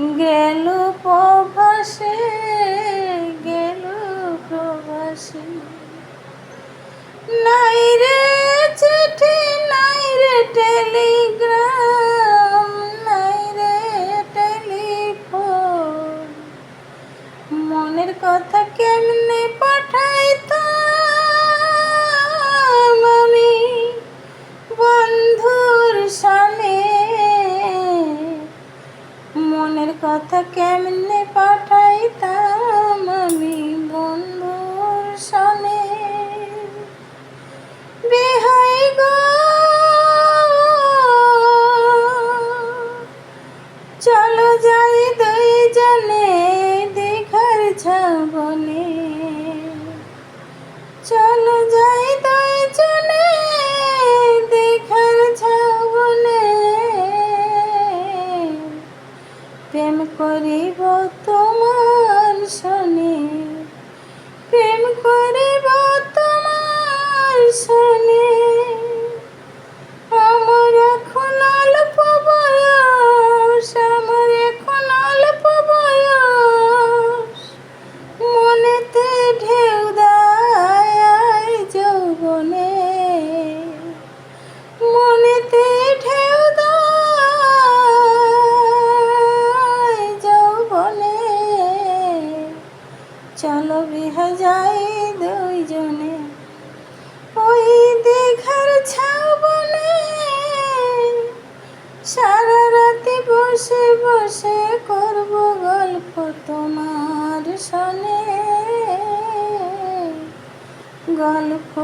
গেল প্রভাসে গেল প্রভাসে নাই রে চিঠি, নাই রে টেলিগ্রাম, নাই রে টেলিফোন। মনের কথা কেমন কথা কেমনে পাঠাইতাম আমি বন্ধুর সামনে বিহাই গো চলো যাই দুইজনে দীঘার ছাবনে চলো প্রেম করিব তোমার। চলো বিহা যাই দুইজনে। ওই দেখার ছাবনে সারা রাতে বসে বসে করব গল্প তোমার সনে। গল্প